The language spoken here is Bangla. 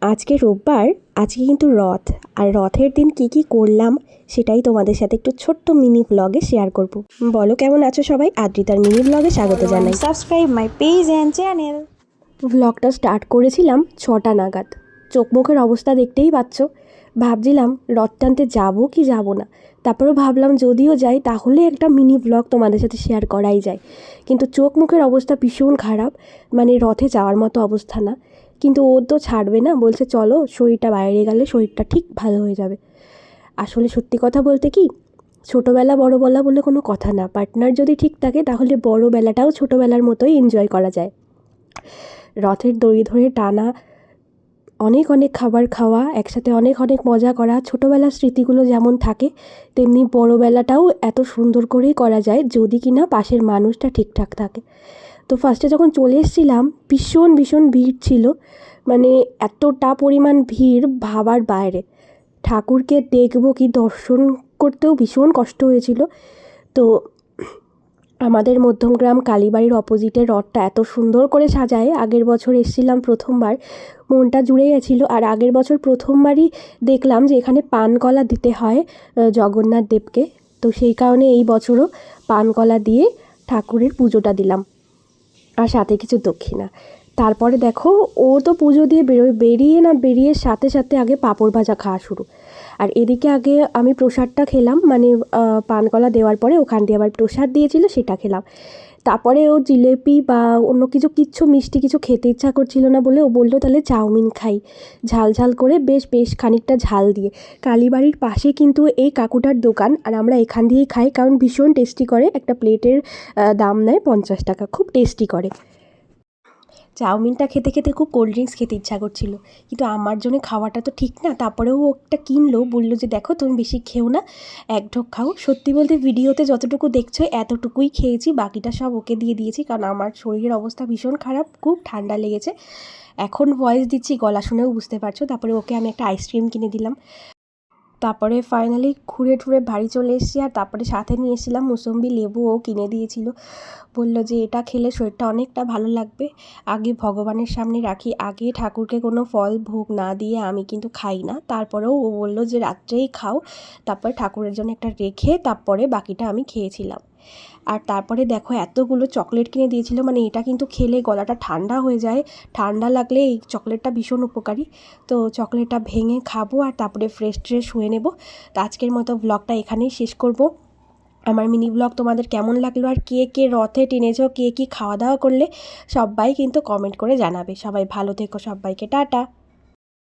আজকে রোববার আজকে কিন্তু রথ। আর রথের দিন কি কি করলাম সেটাই তোমাদের সাথে একটু ছোট্ট মিনি ব্লগে শেয়ার করব। বলো কেমন আছো সবাই? আদ্রিতার মিনি ব্লগে স্বাগত জানাই। Subscribe my page and channel. ব্লগটা স্টার্ট করেছিলাম ছটা নাগাদ। চোখ মুখের অবস্থা দেখতেই পাচ্ছ। ভাবছিলাম রথ টানতে যাব কি যাব না? তারপরেও ভাবলাম যদিও যাই তাহলে একটা মিনি ব্লগ তোমাদের সাথে শেয়ার করাই যায়। কিন্তু চোখ মুখের অবস্থা ভীষণ খারাপ। মানে রথে যাওয়ার মতো অবস্থা না। কিন্তু ও তো ছাড়বে না। বলছে, চলো, শরীরটা বাইরে গেলে শরীরটা ঠিক ভালো হয়ে যাবে। আসলে সত্যি কথা বলতে কি, ছোটোবেলা বড় বলা বলে কোনো কথা না। পার্টনার যদি ঠিক থাকে, তাহলে বড়োবেলাটাও ছোটোবেলার মতোই এনজয় করা যায়। রথের দড়ি ধরে টানা অনেক অনেক খাবার খাওয়া, একসাথে অনেক অনেক মজা করা, ছোটোবেলার স্মৃতিগুলো যেমন থাকে, তেমনি বড়োবেলাটাও এত সুন্দর করেই করা যায় যদি কিনা পাশের মানুষটা ঠিকঠাক থাকে। তো ফার্স্টে যখন চলে এসেছিলাম, ভীষণ ভীষণ ভিড় ছিল। মানে এতটা পরিমাণ ভিড় ভাবার বাইরে। ঠাকুরকে দেখব কি দর্শন করতেও ভীষণ কষ্ট হয়েছিল। তো আমাদের মধ্যমগ্রাম কালীবাড়ির অপোজিটে রথটা এত সুন্দর করে সাজায়। আগের বছর এসেছিলাম প্রথমবার, মনটা জুড়ে গেছিল। আর আগের বছর প্রথমবারই দেখলাম যে এখানে পানকলা দিতে হয় জগন্নাথ দেবকে। তো সেই কারণে এই বছরও পানকলা দিয়ে ঠাকুরের পুজোটা দিলাম। আর সাথে কিছু দক্ষিণা। তারপরে দেখো ও তো পুজো দিয়ে বেরোয়, বেরিয়ে না বেরিয়ে সাথে সাথে আগে পাঁপড় ভাজা খাওয়া শুরু। আর এদিকে আগে আমি প্রসাদটা খেলাম মানে পানকলা দেওয়ার পরে ওখান দিয়ে আবার প্রসাদ দিয়েছিল, সেটা খেলাম। তারপরে ও জিলেপি বা অন্য কিছু, কিচ্ছু মিষ্টি কিছু খেতে ইচ্ছা করছিল না বলে ও বলল, তাহলে চাউমিন খাই। ঝাল ঝাল করে বেশ বেশ খানিকটা ঝাল দিয়ে। কালীবাড়ির পাশে কিন্তু এই কাকুটার দোকান আর আমরা এখান দিয়েই খাই, কারণ ভীষণ টেস্টি করে। একটা প্লেটের দাম নেয় পঞ্চাশ টাকা, খুব টেস্টি করে। চাউমিনটা খেতে খেতে খুব কোল্ড ড্রিঙ্কস খেতে ইচ্ছা করছিল। কিন্তু আমার জন্য খাওয়াটা তো ঠিক না, তারপরেও ও একটা কিনলো, বলল যে, দেখো, তুমি বেশি খেও না, এক ঢোক খাও। সত্যি বলতে ভিডিওতে যতটুকু দেখছ, এতটুকুই খেয়েছি, বাকিটা সব ওকে দিয়ে দিয়েছি, কারণ আমার শরীরের অবস্থা ভীষণ খারাপ, খুব ঠান্ডা লেগেছে। এখন ভয়েস দিচ্ছি, গলা শুনেও বুঝতে পারছ, তারপরে ওকে আমি একটা আইসক্রিম কিনে দিলাম। তারপরে ফাইনালি ঘুরে ঠুরে বাড়ি চলে এসেছি আর তারপরে সাথে নিয়ে এসেছিলাম মুসম্বি লেবুও কিনে দিয়েছিল। বলল যে এটা খেলে শরীরটা অনেকটা ভালো লাগবে। আগে ভগবানের সামনে রাখি, আগে ঠাকুরকে কোনো ফল, ভোগ না দিয়ে আমি কিন্তু খাই না। তারপরেও ও বলল যে রাত্রেই খাও। তারপরে ঠাকুরের জন্য একটা রেখে তারপরে বাকিটা আমি খেয়েছিলাম। আর তারপরে দেখো এতগুলো চকলেট কিনে দিয়েছিল মানে এটা কিন্তু খেলে গলাটা ঠান্ডা হয়ে যায়। ঠান্ডা লাগলে এই চকলেটটা ভীষণ উপকারী। তো চকলেটটা ভেঙে খাব আর তারপরে ফ্রেশ ট্রেশ হয়ে নেব। তো আজকের মতো ব্লগটা এখানেই শেষ করব। আমার মিনি ব্লগ তোমাদের কেমন লাগল আর কে কে রথে টেনেছো, কে কী খাওয়া দাওয়া করলে, সবাই কিন্তু কমেন্ট করে জানাবে। সবাই ভালো থেকো, সবাইকে টাটা।